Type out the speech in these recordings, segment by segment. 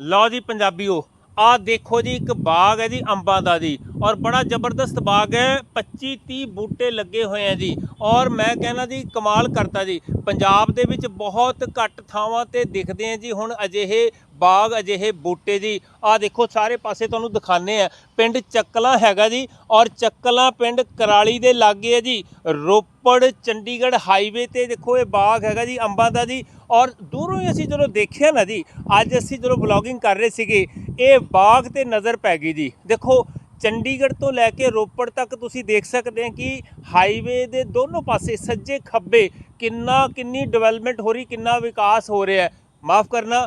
ਲਓ ਜੀ ਪੰਜਾਬੀਓ, ਆਹ ਦੇਖੋ ਜੀ, ਇੱਕ ਬਾਗ ਹੈ ਜੀ ਅੰਬਾਂ ਦਾ ਜੀ। ਔਰ ਬੜਾ ਜ਼ਬਰਦਸਤ ਬਾਗ ਹੈ 25 30 ਬੂਟੇ ਲੱਗੇ ਹੋਏ ਆ ਜੀ। ਔਰ ਮੈਂ ਕਹਿੰਦਾ ਜੀ, ਕਮਾਲ ਕਰਤਾ ਜੀ। ਪੰਜਾਬ ਦੇ ਵਿੱਚ ਬਹੁਤ ਘੱਟ ਥਾਵਾਂ ਤੇ ਦਿਖਦੇ ਆ ਜੀ ਹੁਣ ਅਜਿਹੇ ਬਾਗ ਅਜਿਹੇ ਬੂਟੇ ਜੀ ਆਹ ਦੇਖੋ, ਸਾਰੇ ਪਾਸੇ ਤੁਹਾਨੂੰ ਦਿਖਾਣੇ ਆ ਪਿੰਡ ਚੱਕਲਾ ਹੈਗਾ ਜੀ ਔਰ ਚੱਕਲਾ ਪਿੰਡ ਕਰਾਲੀ ਦੇ ਲਾਗੇ ਹੈ ਜੀ। ਰੋਪੜ, ਚੰਡੀਗੜ੍ਹ ਹਾਈਵੇ ਤੇ ਦੇਖੋ ਇਹ ਬਾਗ ਹੈਗਾ ਜੀ, ਅੰਬਾਂ ਦਾ ਜੀ। ਔਰ ਦੂਰੋਂ ਹੀ ਅਸੀਂ ਜਦੋਂ ਦੇਖਿਆ ਨਾ ਜੀ, ਅੱਜ ਅਸੀਂ ਜਦੋਂ ਵਲੌਗਿੰਗ ਕਰ ਰਹੇ ਸੀਗੇ, ਇਹ ਬਾਗ ਤੇ ਨਜ਼ਰ ਪੈ ਗਈ ਜੀ। ਦੇਖੋ, ਚੰਡੀਗੜ੍ਹ ਤੋਂ ਲੈ ਕੇ ਰੋਪੜ ਤੱਕ ਤੁਸੀਂ ਦੇਖ ਸਕਦੇ ਹੋ ਕਿ ਹਾਈਵੇ ਦੇ ਦੋਨੋਂ ਪਾਸੇ ਸੱਜੇ ਖੱਬੇ ਕਿੰਨਾ ਕਿੰਨੀ ਡਿਵੈਲਪਮੈਂਟ ਹੋ ਰਹੀ, ਕਿੰਨਾ ਵਿਕਾਸ ਹੋ ਰਿਹਾ। ਮਾਫ ਕਰਨਾ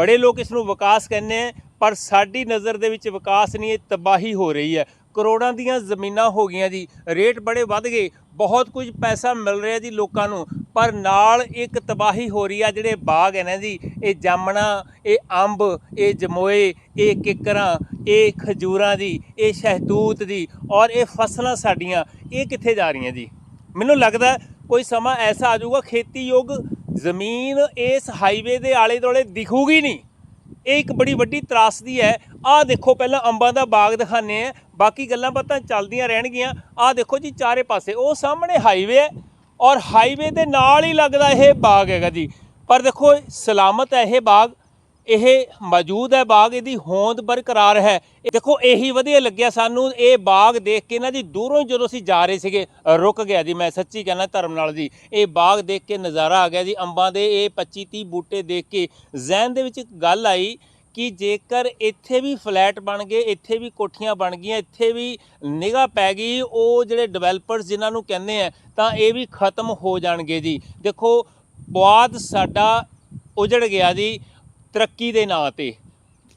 ਬੜੇ ਲੋਕ ਇਸ ਨੂੰ ਵਿਕਾਸ ਕਹਿੰਦੇ ਆ, ਪਰ ਸਾਡੀ ਨਜ਼ਰ ਦੇ ਵਿੱਚ ਵਿਕਾਸ ਨਹੀਂ, ਇਹ ਤਬਾਹੀ ਹੋ ਰਹੀ ਹੈ। ਕਰੋੜਾਂ ਦੀਆਂ ਜ਼ਮੀਨਾਂ ਹੋ ਗਈਆਂ ਜੀ, ਰੇਟ ਬੜੇ ਵੱਧ ਗਏ, ਬਹੁਤ ਕੁਝ ਪੈਸਾ ਮਿਲ ਰਿਹਾ ਜੀ ਲੋਕਾਂ ਨੂੰ, ਪਰ ਨਾਲ ਇੱਕ ਤਬਾਹੀ ਹੋ ਰਹੀ ਆ, ਜਿਹੜੇ ਬਾਗ ਹੈ ਨਾ ਜੀ, ਇਹ ਜਾਮਣਾ, ਇਹ ਅੰਬ, ਇਹ ਜਮੋਏ, ਇਹ ਕਿਕਰਾਂ, ਇਹ ਖਜੂਰਾਂ ਦੀ ਇਹ ਸ਼ਹਿਦੂਤ ਦੀ ਔਰ ਇਹ ਫਸਲਾਂ ਸਾਡੀਆਂ, ਇਹ ਕਿੱਥੇ ਜਾ ਰਹੀਆਂ ਜੀ? ਮੈਨੂੰ ਲੱਗਦਾ ਕੋਈ ਸਮਾਂ ਐਸਾ ਆ ਜਾਊਗਾ, ਖੇਤੀਯੋਗ ਜ਼ਮੀਨ ਇਸ ਹਾਈਵੇ ਦੇ ਆਲੇ ਦੁਆਲੇ ਦਿਖੂਗੀ ਨਹੀਂ। ਇਹ ਇੱਕ ਬੜੀ ਵੱਡੀ ਤਰਾਸਦੀ ਹੈ। ਆਹ ਦੇਖੋ, ਪਹਿਲਾਂ ਅੰਬਾਂ ਦਾ ਬਾਗ ਦਿਖਾਣੇ ਆ ਬਾਕੀ ਗੱਲਾਂ ਬਾਤਾਂ ਚੱਲਦੀਆਂ ਰਹਿਣਗੀਆਂ। ਆਹ ਦੇਖੋ ਜੀ, ਚਾਰੇ ਪਾਸੇ। ਉਹ ਸਾਹਮਣੇ ਹਾਈਵੇ ਹੈ ਔਰ ਹਾਈਵੇ ਦੇ ਨਾਲ ਹੀ ਲੱਗਦਾ ਇਹ ਬਾਗ ਹੈਗਾ ਜੀ। ਪਰ ਦੇਖੋ, ਸਲਾਮਤ ਹੈ ਇਹ ਬਾਗ। ਇਹ ਮੌਜੂਦ ਹੈ ਬਾਗ, ਇਹਦੀ ਹੋਂਦ ਬਰਕਰਾਰ ਹੈ। ਇਹ ਦੇਖੋ, ਇਹੀ ਵਧੀਆ ਲੱਗਿਆ ਸਾਨੂੰ, ਇਹ ਬਾਗ ਦੇਖ ਕੇ ਨਾ ਜੀ, ਦੂਰੋਂ ਹੀ ਜਦੋਂ ਅਸੀਂ ਜਾ ਰਹੇ ਸੀਗੇ, ਰੁਕ ਗਿਆ ਜੀ, ਮੈਂ ਸੱਚੀ ਕਹਿੰਦਾ ਧਰਮ ਨਾਲ ਜੀ, ਇਹ ਬਾਗ ਦੇਖ ਕੇ ਨਜ਼ਾਰਾ ਆ ਗਿਆ ਜੀ, ਅੰਬਾਂ ਦੇ ਇਹ 25 30 ਬੂਟੇ ਦੇਖ ਕੇ ਜ਼ਹਿਨ ਦੇ ਵਿੱਚ ਇੱਕ ਗੱਲ ਆਈ ਕਿ ਜੇਕਰ ਇੱਥੇ ਵੀ ਫਲੈਟ ਬਣ ਗਏ, ਇੱਥੇ ਵੀ ਕੋਠੀਆਂ ਬਣ ਗਈਆਂ, ਇੱਥੇ ਵੀ ਨਿਗਾਹ ਪੈ ਗਈ, ਉਹ ਜਿਹੜੇ ਡਿਵੈਲਪਰਸ ਜਿਨ੍ਹਾਂ ਨੂੰ ਕਹਿੰਦੇ ਆ, ਤਾਂ ਇਹ ਵੀ ਖਤਮ ਹੋ ਜਾਣਗੇ ਜੀ। ਦੇਖੋ, ਪੁਆਧ ਸਾਡਾ ਉਜੜ ਗਿਆ ਜੀ ਤਰੱਕੀ ਦੇ ਨਾਂ ਤੇ।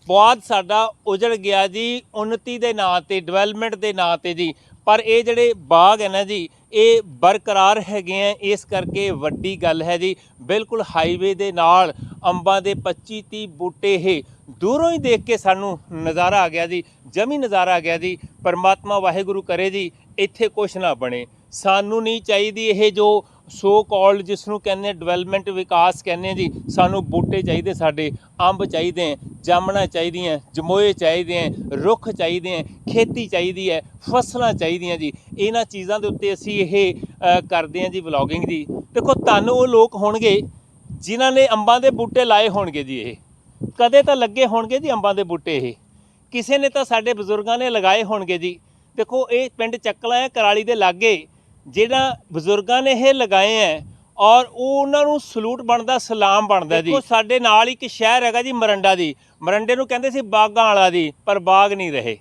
ਬਹੁਤ ਸਾਡਾ ਉਜੜ ਗਿਆ ਜੀ ਉન્નਤੀ ਦੇ ਨਾਂ ਤੇ ਡਿਵੈਲਪਮੈਂਟ ਦੇ ਨਾਂ ਤੇ ਜੀ। ਪਰ ਇਹ ਜਿਹੜੇ ਬਾਗ ਹੈ ਨਾ ਜੀ, ਇਹ ਬਰਕਰਾਰ ਹੈਗੇ ਆ, ਇਸ ਕਰਕੇ ਵੱਡੀ ਗੱਲ ਹੈ ਜੀ। ਬਿਲਕੁਲ ਹਾਈਵੇ ਦੇ ਨਾਲ ਅੰਬਾਂ ਦੇ 25 30 ਬੂਟੇ ਇਹ ਦੂਰੋਂ ਹੀ ਦੇਖ ਕੇ ਸਾਨੂੰ ਨਜ਼ਾਰਾ ਆ ਗਿਆ ਜੀ, ਜਮੀ ਨਜ਼ਾਰਾ ਆ ਗਿਆ ਜੀ। ਪਰਮਾਤਮਾ ਵਾਹਿਗੁਰੂ ਕਰੇ ਜੀ, ਇੱਥੇ ਕੁਛ ਨਾ ਬਣੇ। ਸਾਨੂੰ ਨਹੀਂ ਚਾਹੀਦੀ ਇਹ ਜੋ ਸੋ ਕਾਲਡ ਜਿਸ ਨੂੰ ਕਹਿੰਦੇ ਡਿਵੈਲਪਮੈਂਟ ਵਿਕਾਸ ਕਹਿੰਦੇ ਜੀ, ਸਾਨੂੰ ਬੂਟੇ ਚਾਹੀਦੇ ਸਾਡੇ, ਅੰਬ ਚਾਹੀਦੇ ਆ ਜਾਮਣਾ ਚਾਹੀਦੀਆਂ ਜਮੋਏ ਚਾਹੀਦੇ ਆ ਰੁੱਖ ਚਾਹੀਦੇ ਆ ਖੇਤੀ ਚਾਹੀਦੀ ਹੈ, ਫਸਲਾਂ ਚਾਹੀਦੀਆਂ ਜੀ। ਇਹਨਾਂ ਚੀਜ਼ਾਂ ਦੇ ਉੱਤੇ ਅਸੀਂ ਇਹ ਕਰਦੇ ਆ ਜੀ ਵਲੌਗਿੰਗ ਜੀ। ਦੇਖੋ ਤੁਹਾਨੂੰ ਉਹ ਲੋਕ ਹੋਣਗੇ ਜਿਨ੍ਹਾਂ ਨੇ ਅੰਬਾਂ ਦੇ ਬੂਟੇ ਲਾਏ ਹੋਣਗੇ ਜੀ ਇਹ। ਕਦੇ ਤਾਂ ਲੱਗੇ ਹੋਣਗੇ ਜੀ ਅੰਬਾਂ ਦੇ ਬੂਟੇ ਇਹ। ਕਿਸੇ ਨੇ ਤਾਂ ਸਾਡੇ ਬਜ਼ੁਰਗਾਂ ਨੇ ਲਗਾਏ ਹੋਣਗੇ ਜੀ। ਦੇਖੋ, ਇਹ ਪਿੰਡ ਚੱਕਲਾ ਹੈ, ਕਰਾਲੀ ਦੇ ਲਾਗੇ। ਜਿਹੜਾ ਬਜ਼ੁਰਗਾਂ ਨੇ ਇਹ ਲਗਾਏ ਹੈ ਔਰ ਉਹ ਉਹਨਾਂ ਨੂੰ ਸਲੂਟ ਬਣਦਾ, ਸਲਾਮ ਬਣਦਾ ਜੀ। ਦੇਖੋ, ਸਾਡੇ ਨਾਲ ਇੱਕ ਸ਼ਹਿਰ ਹੈਗਾ ਜੀ ਮਰੰਡਾ ਦੀ। ਮਰੰਡੇ ਨੂੰ ਕਹਿੰਦੇ ਸੀ ਬਾਗਾਂ ਵਾਲਾ ਦੀ, ਪਰ ਬਾਗ ਨਹੀਂ ਰਹੇ।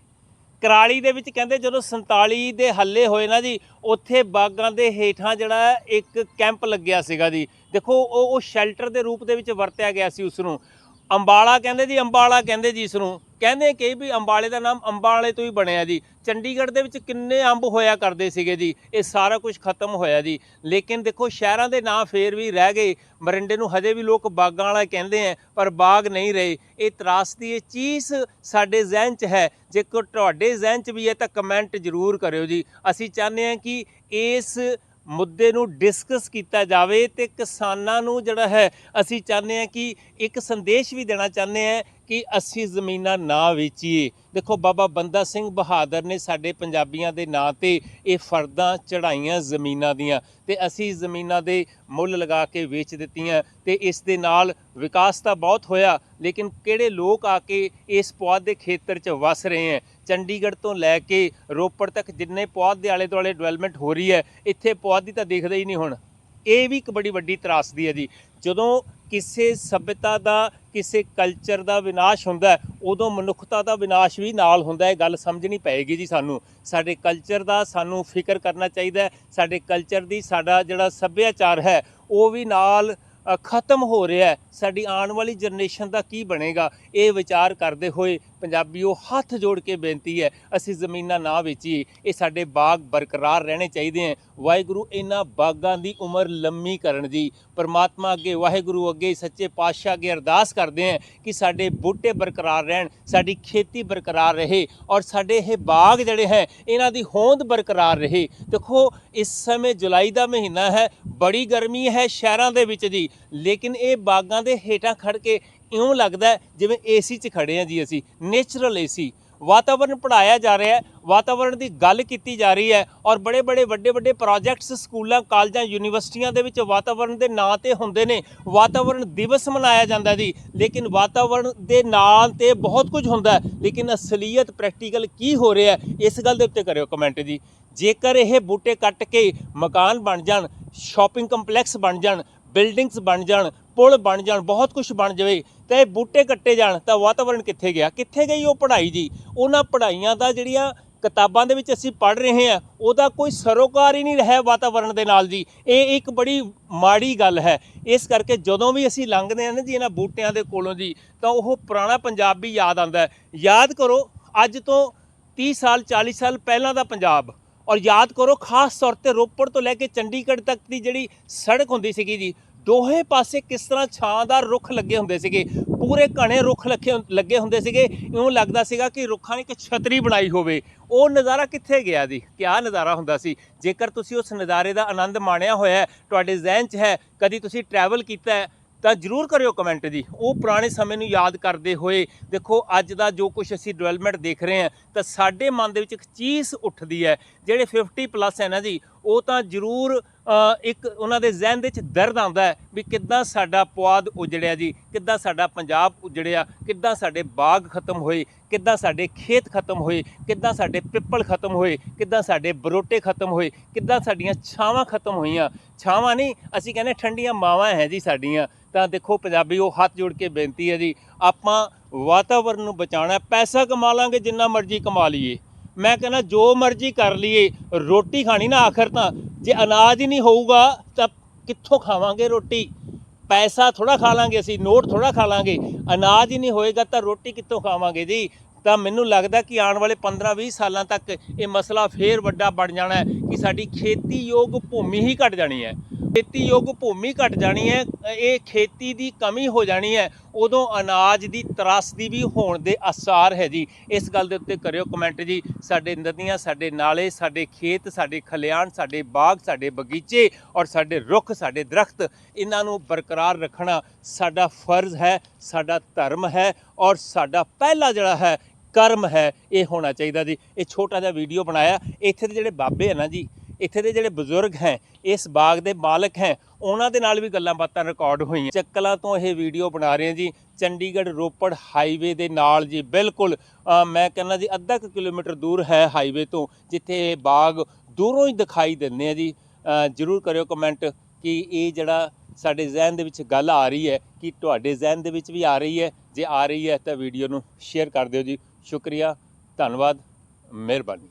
ਕਰਾਲੀ ਦੇ ਵਿੱਚ ਕਹਿੰਦੇ ਜਦੋਂ 47 ਦੇ ਹੱਲੇ ਹੋਏ ਨਾ ਜੀ, ਉੱਥੇ ਬਾਗਾਂ ਦੇ ਹੇਠਾਂ ਜਿਹੜਾ ਇੱਕ ਕੈਂਪ ਲੱਗਿਆ ਸੀਗਾ ਜੀ। ਦੇਖੋ, ਉਹ ਉਹ ਸ਼ੈਲਟਰ ਦੇ ਰੂਪ ਦੇ ਵਿੱਚ ਵਰਤਿਆ ਗਿਆ ਸੀ ਉਸ ਨੂੰ ਅੰਬਾਲਾ ਕਹਿੰਦੇ ਜੀ, ਅੰਬਾਲਾ ਕਹਿੰਦੇ ਜੀ ਇਸ ਨੂੰ ਕਹਿੰਦੇ ਕਿ ਵੀ ਅੰਬਾਲੇ ਦਾ ਨਾਮ ਅੰਬਾਲੇ ਤੋਂ ਹੀ ਬਣਿਆ ਜੀ। ਚੰਡੀਗੜ੍ਹ ਦੇ ਵਿੱਚ ਕਿੰਨੇ ਅੰਬ ਹੋਇਆ ਕਰਦੇ ਸੀਗੇ ਜੀ। ਇਹ ਸਾਰਾ ਕੁਝ ਖਤਮ ਹੋਇਆ ਜੀ। ਲੇਕਿਨ ਦੇਖੋ, ਸ਼ਹਿਰਾਂ ਦੇ ਨਾਂ ਫੇਰ ਵੀ ਰਹਿ ਗਏ। ਮਰਿੰਡੇ ਨੂੰ ਹਜੇ ਵੀ ਲੋਕ ਬਾਗਾਂ ਵਾਲਾ ਕਹਿੰਦੇ ਆ ਪਰ ਬਾਗ ਨਹੀਂ ਰਹੇ। ਇਹ ਤਰਾਸਦੀ ਇਹ ਚੀਜ਼ ਸਾਡੇ ਜ਼ਿਹਨ 'ਚ ਹੈ। ਜੇਕਰ ਤੁਹਾਡੇ ਜ਼ਿਹਨ 'ਚ ਵੀ ਹੈ ਤਾਂ ਕਮੈਂਟ ਜ਼ਰੂਰ ਕਰਿਓ ਜੀ। ਅਸੀਂ ਚਾਹੁੰਦੇ ਹਾਂ ਕਿ ਇਸ ਮੁੱਦੇ ਨੂੰ ਡਿਸਕਸ ਕੀਤਾ ਜਾਵੇ ਤੇ ਕਿਸਾਨਾਂ ਨੂੰ ਜਿਹੜਾ ਹੈ, ਅਸੀਂ ਚਾਹੁੰਦੇ ਹਾਂ ਕਿ ਇੱਕ ਸੰਦੇਸ਼ ਵੀ ਦੇਣਾ ਚਾਹੁੰਦੇ ਹਾਂ ਕਿ ਅਸੀਂ ਜ਼ਮੀਨਾਂ ਨਾ ਵੇਚੀਏ। ਦੇਖੋ, ਬਾਬਾ ਬੰਦਾ ਸਿੰਘ ਬਹਾਦਰ ਨੇ ਸਾਡੇ ਪੰਜਾਬੀਆਂ ਦੇ ਨਾਂ ਤੇ ਇਹ ਫਰਦਾਂ ਚੜਾਈਆਂ ਜ਼ਮੀਨਾਂ ਦੀਆਂ ਤੇ ਅਸੀਂ ਜ਼ਮੀਨਾਂ ਦੇ ਮੁੱਲ ਲਗਾ ਕੇ ਵੇਚ ਦਿੱਤੀਆਂ ਤੇ ਇਸ ਦੇ ਨਾਲ ਵਿਕਾਸ ਤਾਂ ਬਹੁਤ ਹੋਇਆ, ਲੇਕਿਨ ਕਿਹੜੇ ਲੋਕ ਆ ਕੇ ਇਸ ਪੁਆਧ ਦੇ ਖੇਤਰ 'ਚ ਵਸ ਰਹੇ ਹੈ? ਚੰਡੀਗੜ੍ਹ ਤੋਂ ਲੈ ਕੇ ਰੋਪੜ ਤੱਕ ਜਿੰਨੇ ਪੁਆਧ ਦੇ ਆਲੇ ਦੁਆਲੇ ਡਿਵੈਲਪਮੈਂਟ ਹੋ ਰਹੀ ਹੈ, ਇੱਥੇ ਪੁਆਧ ਦੀ ਤਾਂ ਦਿਖਦਾ ਹੀ ਨਹੀਂ ਹੁਣ। ਇਹ ਵੀ ਇੱਕ ਬੜੀ ਵੱਡੀ ਤਰਾਸਦੀ ਹੈ ਜੀ। ਜਦੋਂ ਕਿਸੇ ਸਭਿਅਤਾ ਦਾ, ਕਿਸੇ ਕਲਚਰ ਦਾ ਵਿਨਾਸ਼ ਹੁੰਦਾ ਉਦੋਂ ਮਨੁੱਖਤਾ ਦਾ ਵਿਨਾਸ਼ ਵੀ ਨਾਲ ਹੁੰਦਾ ਹੈ। ਇਹ ਗੱਲ ਸਮਝਣੀ ਪਏਗੀ ਜੀ ਸਾਨੂੰ। ਸਾਡੇ ਕਲਚਰ ਦਾ ਸਾਨੂੰ ਫਿਕਰ ਕਰਨਾ ਚਾਹੀਦਾ ਸਾਡੇ ਕਲਚਰ ਦੀ ਸਾਡਾ ਜਿਹੜਾ ਸੱਭਿਆਚਾਰ ਹੈ, ਉਹ ਵੀ ਨਾਲ ਖਤਮ ਹੋ ਰਿਹਾ ਸਾਡੀ ਆਉਣ ਵਾਲੀ ਜਨਰੇਸ਼ਨ ਦਾ ਕੀ ਬਣੇਗਾ? ਇਹ ਵਿਚਾਰ ਕਰਦੇ ਹੋਏ ਪੰਜਾਬੀਓ ਹੱਥ ਜੋੜ ਕੇ ਬੇਨਤੀ ਹੈ, ਅਸੀਂ ਜ਼ਮੀਨਾਂ ਨਾ ਵੇਚੀਏ। ਇਹ ਸਾਡੇ ਬਾਗ ਬਰਕਰਾਰ ਰਹਿਣੇ ਚਾਹੀਦੇ ਹੈ। ਵਾਹਿਗੁਰੂ ਇਹਨਾਂ ਬਾਗਾਂ ਦੀ ਉਮਰ ਲੰਮੀ ਕਰਨ ਜੀ। ਪਰਮਾਤਮਾ ਅੱਗੇ, ਵਾਹਿਗੁਰੂ ਅੱਗੇ, ਸੱਚੇ ਪਾਤਸ਼ਾਹ ਅੱਗੇ ਅਰਦਾਸ ਕਰਦੇ ਹਾਂ ਕਿ ਸਾਡੇ ਬੂਟੇ ਬਰਕਰਾਰ ਰਹਿਣ, ਸਾਡੀ ਖੇਤੀ ਬਰਕਰਾਰ ਰਹੇ ਔਰ ਸਾਡੇ ਇਹ ਬਾਗ ਜਿਹੜੇ ਹੈ, ਇਹਨਾਂ ਦੀ ਹੋਂਦ ਬਰਕਰਾਰ ਰਹੇ। ਦੇਖੋ, ਇਸ ਸਮੇਂ ਜੁਲਾਈ ਦਾ ਮਹੀਨਾ ਹੈ, ਬੜੀ ਗਰਮੀ ਹੈ ਸ਼ਹਿਰਾਂ ਦੇ ਵਿੱਚ ਜੀ। ਲੇਕਿਨ ਇਹ ਬਾਗਾਂ ਦੇ ਹੇਠਾਂ ਖੜ ਕੇ ਇਉਂ ਲੱਗਦਾ ਹੈ ਜਿਵੇਂ ਏਸੀ 'ਚ ਖੜੇ ਆ ਜੀ ਅਸੀਂ ਨੇਚਰਲ ਏਸੀ ਵਾਤਾਵਰਣ ਪੜਾਇਆ ਜਾ ਰਿਹਾ ਹੈ ਵਾਤਾਵਰਣ ਦੀ ਗੱਲ ਕੀਤੀ ਜਾ ਰਹੀ ਹੈ ਔਰ ਬੜੇ ਬੜੇ ਵੱਡੇ ਵੱਡੇ ਪ੍ਰੋਜੈਕਟਸ ਸਕੂਲਾਂ, ਕਾਲਜਾਂ, ਯੂਨੀਵਰਸਿਟੀਆਂ ਦੇ ਵਿੱਚ ਵਾਤਾਵਰਣ ਦੇ ਨਾਂ ਤੇ ਹੁੰਦੇ ਨੇ। ਵਾਤਾਵਰਣ ਦਿਵਸ ਮਨਾਇਆ ਜਾਂਦਾ ਜੀ, ਲੇਕਿਨ ਵਾਤਾਵਰਣ ਦੇ ਨਾਂ ਤੇ ਬਹੁਤ ਕੁਝ ਹੁੰਦਾ ਲੇਕਿਨ ਅਸਲੀਅਤ ਪ੍ਰੈਕਟੀਕਲ ਕੀ ਹੋ ਰਿਹਾ ਇਸ ਗੱਲ ਦੇ ਉੱਤੇ ਕਰਿਓ ਕਮੈਂਟ ਜੀ। ਜੇਕਰ ਇਹ ਬੂਟੇ ਕੱਟ ਕੇ ਮਕਾਨ ਬਣ ਜਾਣ ਸ਼ਾਪਿੰਗ ਕੰਪਲੈਕਸ ਬਣ ਜਾਣ ਬਿਲਡਿੰਗਸ ਬਣ ਜਾਣ ਪੁਲ ਬਣ ਜਾਣ, ਬਹੁਤ ਕੁਝ ਬਣ ਜਾਵੇ ਤਾਂ ਇਹ ਬੂਟੇ ਕੱਟੇ ਜਾਣ, ਤਾਂ ਵਾਤਾਵਰਣ ਕਿੱਥੇ ਗਿਆ? ਕਿੱਥੇ ਗਈ ਉਹ ਪੜ੍ਹਾਈ ਜੀ? ਉਹਨਾਂ ਪੜ੍ਹਾਈਆਂ ਦਾ ਜਿਹੜੀਆਂ ਕਿਤਾਬਾਂ ਦੇ ਵਿੱਚ ਅਸੀਂ ਪੜ੍ਹ ਰਹੇ ਹਾਂ, ਉਹਦਾ ਕੋਈ ਸਰੋਕਾਰ ਹੀ ਨਹੀਂ ਰਿਹਾ ਵਾਤਾਵਰਣ ਦੇ ਨਾਲ ਜੀ। ਇਹ ਇੱਕ ਬੜੀ ਮਾੜੀ ਗੱਲ ਹੈ। ਇਸ ਕਰਕੇ ਜਦੋਂ ਵੀ ਅਸੀਂ ਲੰਘਦੇ ਹਾਂ ਨਾ ਜੀ ਇਹਨਾਂ ਬੂਟਿਆਂ ਦੇ ਕੋਲੋਂ ਜੀ, ਤਾਂ ਉਹ ਪੁਰਾਣਾ ਪੰਜਾਬ ਵੀ ਯਾਦ ਆਉਂਦਾ ਯਾਦ ਕਰੋ, ਅੱਜ ਤੋਂ 30 ਸਾਲ 40 ਸਾਲ ਪਹਿਲਾਂ ਦਾ ਪੰਜਾਬ। ਔਰ ਯਾਦ ਕਰੋ, ਖਾਸ ਤੌਰ ਤੇ ਰੋਪੜ ਤੋਂ ਲੈ ਕੇ ਚੰਡੀਗੜ੍ਹ ਤੱਕ ਦੀ ਜਿਹੜੀ ਸੜਕ ਹੁੰਦੀ ਸੀਗੀ ਜੀ ਦੋਹੇ ਪਾਸੇ ਕਿਸ ਤਰ੍ਹਾਂ ਛਾਂਦਾਰ ਰੁੱਖ ਲੱਗੇ ਹੁੰਦੇ ਸੀਗੇ? ਪੂਰੇ ਘਣੇ ਰੁੱਖ ਲੱਗੇ ਲੱਗੇ ਹੁੰਦੇ ਸੀਗੇ। ਇਉਂ ਲੱਗਦਾ ਸੀਗਾ ਕਿ ਰੁੱਖਾਂ ਨੇ ਇੱਕ ਛਤਰੀ ਬਣਾਈ ਹੋਵੇ। ਉਹ ਨਜ਼ਾਰਾ ਕਿੱਥੇ ਗਿਆ ਜੀ? ਕਿਆ ਨਜ਼ਾਰਾ ਹੁੰਦਾ ਸੀ? ਜੇਕਰ ਤੁਸੀਂ ਉਸ ਨਜ਼ਾਰੇ ਦਾ ਆਨੰਦ ਮਾਣਿਆ ਹੋਇਆ ਤੁਹਾਡੇ ਜ਼ਿਹਨ 'ਚ ਹੈ, ਕਦੀ ਤੁਸੀਂ ਟਰੈਵਲ ਕੀਤਾ ਹੈ, ਤਾਂ ਜਰੂਰ ਕਰਿਓ ਕਮੈਂਟ ਜੀ। ਉਹ ਪੁਰਾਣੇ ਸਮੇਂ ਨੂੰ ਯਾਦ ਕਰਦੇ ਹੋਏ, ਦੇਖੋ ਅੱਜ ਦਾ ਜੋ ਕੁਝ ਅਸੀਂ ਡਿਵੈਲਪਮੈਂਟ ਦੇਖ ਰਹੇ ਹਾਂ, ਤਾਂ ਸਾਡੇ ਮਨ ਦੇ ਵਿੱਚ ਇੱਕ ਚੀਜ਼ ਉੱਠਦੀ ਹੈ, ਜਿਹੜੇ 50 ਪਲੱਸ ਹੈ ਨਾ ਜੀ, ਉਹ ਤਾਂ ਜਰੂਰ ਇੱਕ ਉਹਨਾਂ ਦੇ ਜ਼ਿਹਨ ਦੇ ਵਿੱਚ ਦਰਦ ਆਉਂਦਾ ਹੈ ਵੀ ਕਿੱਦਾਂ ਸਾਡਾ ਪੁਆਧ ਉਜੜਿਆ ਜੀ, ਕਿੱਦਾਂ ਸਾਡਾ ਪੰਜਾਬ ਉਜੜਿਆ, ਕਿੱਦਾਂ ਸਾਡੇ ਬਾਗ ਖਤਮ ਹੋਏ, ਕਿੱਦਾਂ ਸਾਡੇ ਖੇਤ ਖਤਮ ਹੋਏ, ਕਿੱਦਾਂ ਸਾਡੇ ਪਿੱਪਲ ਖਤਮ ਹੋਏ, ਕਿੱਦਾਂ ਸਾਡੇ ਬਰੋਟੇ ਖਤਮ ਹੋਏ, ਕਿੱਦਾਂ ਸਾਡੀਆਂ ਛਾਵਾਂ ਖਤਮ ਹੋਈਆਂ। ਛਾਵਾਂ ਨਹੀਂ, ਅਸੀਂ ਕਹਿੰਦੇ ਠੰਡੀਆਂ ਮਾਵਾਂ ਹੈ ਜੀ ਸਾਡੀਆਂ। ਤਾਂ ਦੇਖੋ ਪੰਜਾਬੀ ਉਹ ਹੱਥ ਜੋੜ ਕੇ ਬੇਨਤੀ ਹੈ ਜੀ, ਆਪਾਂ ਵਾਤਾਵਰਨ ਨੂੰ ਬਚਾਉਣਾ ਪੈਸਾ ਕਮਾ ਲਾਂਗੇ ਜਿੰਨਾ ਮਰਜ਼ੀ ਕਮਾ ਲਈਏ। ਮੈਂ ਕਹਿੰਦਾ ਜੋ ਮਰਜ਼ੀ ਕਰ ਲਈਏ, ਰੋਟੀ ਖਾਣੀ ਨਾ ਆਖਰ ਤਾਂ, ਜੇ ਅਨਾਜ ਹੀ ਨਹੀਂ ਹੋਊਗਾ ਤਾਂ ਕਿੱਥੋਂ ਖਾਵਾਂਗੇ ਰੋਟੀ? ਪੈਸਾ ਥੋੜਾ ਖਾ ਲਾਂਗੇ ਅਸੀਂ, ਨੋਟ ਥੋੜਾ ਖਾ ਲਾਂਗੇ। ਅਨਾਜ ਹੀ ਨਹੀਂ ਹੋਏਗਾ ਤਾਂ ਰੋਟੀ ਕਿੱਥੋਂ ਖਾਵਾਂਗੇ ਜੀ? ਤਾਂ ਮੈਨੂੰ ਲੱਗਦਾ ਕਿ ਆਉਣ ਵਾਲੇ 15-20 ਸਾਲਾਂ ਤੱਕ ਇਹ ਮਸਲਾ ਫੇਰ ਵੱਡਾ ਬਣ ਜਾਣਾ ਹੈ ਕਿ ਸਾਡੀ ਖੇਤੀਯੋਗ ਭੂਮੀ ਹੀ ਘਟ ਜਾਣੀ ਹੈ। ਖੇਤੀਯੋਗ ਭੂਮੀ ਘਟ ਜਾਣੀ ਹੈ, ਇਹ ਖੇਤੀ ਦੀ ਕਮੀ ਹੋ ਜਾਣੀ ਹੈ, ਉਦੋਂ ਅਨਾਜ ਦੀ ਤਰਾਸਦੀ ਵੀ ਹੋਣ ਦੇ ਆਸਾਰ ਹੈ ਜੀ। ਇਸ ਗੱਲ ਦੇ ਉੱਤੇ ਕਰਿਓ ਕਮੈਂਟ ਜੀ, ਸਾਡੇ ਨਦੀਆਂ, ਸਾਡੇ ਨਾਲੇ, ਸਾਡੇ ਖੇਤ, ਸਾਡੇ ਖਲਿਆਣ, ਸਾਡੇ ਬਾਗ, ਸਾਡੇ ਬਗੀਚੇ ਔਰ ਸਾਡੇ ਰੁੱਖ, ਸਾਡੇ ਦਰਖਤ, ਇਹਨਾਂ ਨੂੰ ਬਰਕਰਾਰ ਰੱਖਣਾ ਸਾਡਾ ਫਰਜ਼ ਹੈ, ਸਾਡਾ ਧਰਮ ਹੈ ਔਰ ਸਾਡਾ ਪਹਿਲਾ ਜਿਹੜਾ ਹੈ, ਕਰਮ ਹੈ, ਇਹ ਹੋਣਾ ਚਾਹੀਦਾ ਜੀ। ਇਹ ਛੋਟਾ ਜਿਹਾ ਵੀਡੀਓ ਬਣਾਇਆ। ਇੱਥੇ ਦੇ ਜਿਹੜੇ ਬਾਬੇ ਹੈ ਨਾ ਜੀ ਇੱਥੇ ਦੇ ਜਿਹੜੇ ਬਜ਼ੁਰਗ ਹੈ, ਇਸ ਬਾਗ ਦੇ ਮਾਲਕ ਹੈ, ਉਹਨਾਂ ਦੇ ਨਾਲ ਵੀ ਗੱਲਾਂ ਬਾਤਾਂ ਰਿਕਾਰਡ ਹੋਈਆਂ। ਚੱਕਲਾਂ ਤੋਂ ਇਹ ਵੀਡੀਓ ਬਣਾ ਰਹੇ ਹਾਂ ਜੀ। ਚੰਡੀਗੜ੍ਹ ਰੋਪੜ ਹਾਈਵੇ ਦੇ ਨਾਲ ਜੀ, ਬਿਲਕੁਲ ਮੈਂ ਕਹਿੰਦਾ ਜੀ, ਅੱਧਾ ਕੁ ਕਿਲੋਮੀਟਰ ਦੂਰ ਹੈ ਹਾਈਵੇ ਤੋਂ, ਜਿੱਥੇ ਇਹ ਬਾਗ ਦੂਰੋਂ ਹੀ ਦਿਖਾਈ ਦਿੰਦੇ ਆ ਜੀ। ਜਰੂਰ ਕਰਿਓ ਕਮੈਂਟ ਕਿ ਇਹ ਜਿਹੜਾ ਸਾਡੇ ਜ਼ਿਹਨ ਦੇ ਵਿੱਚ ਗੱਲ ਆ ਰਹੀ ਹੈ, ਕਿ ਤੁਹਾਡੇ ਜ਼ਿਹਨ ਦੇ ਵਿੱਚ ਵੀ ਆ ਰਹੀ ਹੈ। ਜੇ ਆ ਰਹੀ ਹੈ ਤਾਂ ਵੀਡੀਓ ਨੂੰ ਸ਼ੇਅਰ ਕਰ ਦਿਓ ਜੀ। ਸ਼ੁਕਰੀਆ, ਧੰਨਵਾਦ, ਮਿਹਰਬਾਨੀ।